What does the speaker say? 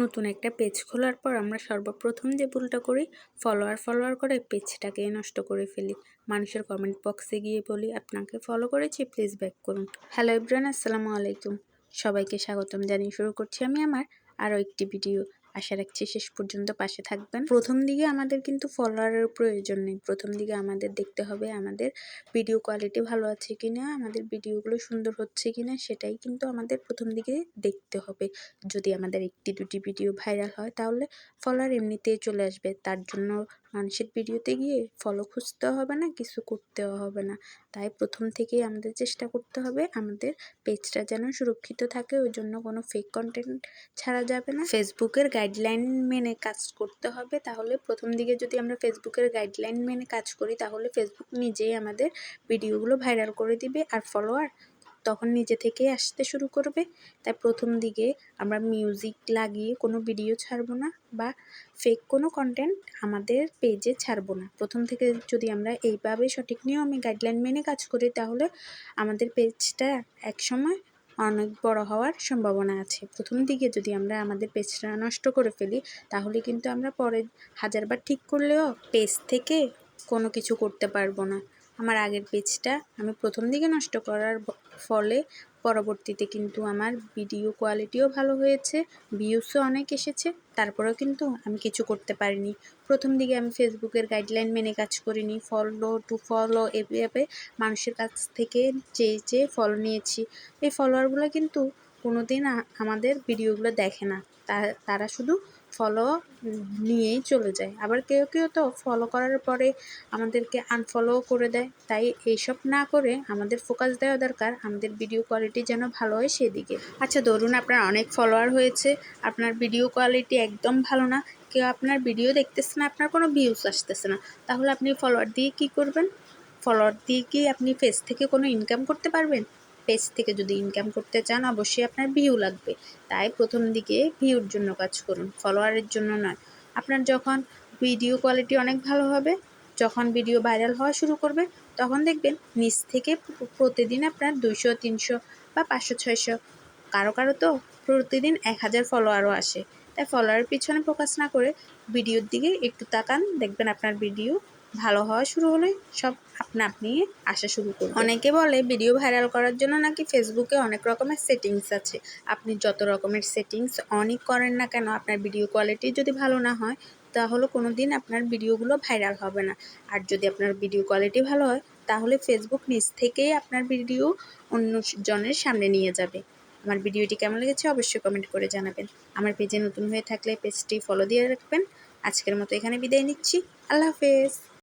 নতুন একটা পেজ খোলার পর আমরা সর্বপ্রথম যে ভুলটা করি ফলোয়ার ফলোয়ার করে পেজটাকে নষ্ট করে ফেলি। মানুষের কমেন্ট বক্সে গিয়ে বলি, আপনাকে ফলো করেছি প্লিজ ব্যাক করুন। হ্যালো ইব্রান আসসালামু আলাইকুম। সবাইকে স্বাগতম জানিয়ে শুরু করছি আমি আমার আরও একটি ভিডিও আশা রাখছি শেষ পর্যন্ত পাশে থাকবেন। প্রথম দিকে আমাদের কিন্তু ফলোয়ারের প্রয়োজন নেই। প্রথম দিকে আমাদের দেখতে হবে আমাদের ভিডিও কোয়ালিটি ভালো আছে কি না আমাদের ভিডিওগুলো সুন্দর হচ্ছে কি না সেটাই কিন্তু আমাদের প্রথম দিকে দেখতে হবে। যদি আমাদের একটি দুটি ভিডিও ভাইরাল হয় তাহলে ফলোয়ার এমনিতেই চলে আসবে। তার জন্য মানুষের ভিডিওতে গিয়ে ফলো খুঁজতে হবে না, কিছু করতেও হবে না। তাই প্রথম থেকেই আমাদের চেষ্টা করতে হবে, আমাদের পেজটা যেন সুরক্ষিত থাকে, ওই জন্য কোনো ফেক কন্টেন্ট ছাড়া যাবে না। ফেসবুকের গাইডলাইন মেনে কাজ করতে হবে, তাহলে প্রথম দিকে যদি আমরা ফেসবুকের গাইডলাইন মেনে কাজ করি, তাহলে ফেসবুক নিজেই আমাদের ভিডিওগুলো ভাইরাল করে দিবে, আর ফলোয়ার তখন নিজে থেকেই আসতে শুরু করবে। তাই প্রথম দিকে আমরা মিউজিক লাগিয়ে কোনো ভিডিও ছাড়বো না বা ফেক কোনো কন্টেন্ট আমাদের পেজে ছাড়বো না। প্রথম থেকে যদি আমরা এইভাবে সঠিক নিয়মে গাইডলাইন মেনে কাজ করি, তাহলে আমাদের পেজটা একসময় অনেক বড় হওয়ার সম্ভাবনা আছে। প্রথম দিকে যদি আমরা আমাদের পেজটা নষ্ট করে ফেলি, তাহলে কিন্তু আমরা পরে হাজারবার ঠিক করলেও পেজ থেকে কোনো কিছু করতে পারব না। আমার আগের পেজটা আমি প্রথম দিকে নষ্ট করার ফলে পরবর্তীতে কিন্তু আমার ভিডিও কোয়ালিটিও ভালো হয়েছে ভিউসও অনেক এসেছে, তারপরেও কিন্তু আমি কিছু করতে পারিনি। প্রথম দিকে আমি ফেসবুকের গাইডলাইন মেনে কাজ করিনি ফলো টু ফলো এভাবে মানুষের কাছ থেকে চেয়ে চেয়ে ফলো নিয়েছি। এই ফলোয়ারগুলো কিন্তু কোনো দিন আমাদের ভিডিওগুলো দেখে না। তারা শুধু ফলো নিয়েই চলে যায়। আবার কেউ কেউ তো ফলো করার পরে আমাদেরকে আনফলো করে দেয়। তাই এইসব না করে আমাদের ফোকাস দেওয়া দরকার। আমাদের ভিডিও কোয়ালিটি যেন ভালো হয় সেদিকে। আচ্ছা ধরুন আপনার অনেক ফলোয়ার হয়েছে। আপনার ভিডিও কোয়ালিটি একদম ভালো না। কেউ আপনার ভিডিও দেখতেছে না, আপনার কোনো ভিউস আসতেছে না। তাহলে আপনি ফলোয়ার দিয়ে কি করবেন? ফলোয়ার দিয়ে কি আপনি ফেস থেকে কোনো ইনকাম করতে পারবেন? পেজ থেকে যদি ইনকাম করতে চান, অবশ্যই আপনার ভিউ লাগবে। তাই প্রথম দিকে ভিউর জন্য কাজ করুন ফলোয়ারের জন্য নয়। আপনার যখন ভিডিও কোয়ালিটি অনেক ভালো হবে, যখন ভিডিও ভাইরাল হওয়া শুরু করবে, তখন দেখবেন নিচ থেকে প্রতিদিন আপনার দুইশো, তিনশো বা পাঁচশো, ছয়শো, কারও কারও তো প্রতিদিন এক হাজার ফলোয়ারও আসে। তাই ফলোয়ারের পিছনে ফোকাস না করে ভিডিওর দিকে একটু তাকান, দেখবেন আপনার ভিডিও ভালো হওয়া শুরু হলে সব আপনা আপনি আসা শুরু করবে। অনেকে বলে, ভিডিও ভাইরাল করার জন্য নাকি ফেসবুকে অনেক রকমের সেটিংস আছে। আপনি যত রকমের সেটিংস অনই করেন না কেন, আপনার ভিডিও কোয়ালিটি যদি ভালো না হয়, তাহলে কোনো দিন আপনার ভিডিওগুলো ভাইরাল হবে না। আর যদি আপনার ভিডিও কোয়ালিটি ভালো হয়, তাহলে ফেসবুক নিজ থেকেই আপনার ভিডিও অন্য জনের সামনে নিয়ে যাবে। আমার ভিডিওটি কেমন লেগেছে অবশ্যই কমেন্ট করে জানাবেন। আমার পেজে নতুন হয়ে থাকলে পেজটি ফলো দিয়ে রাখবেন। আজকের মতো এখানে বিদায় নিচ্ছি। আল্লাহ হাফেজ।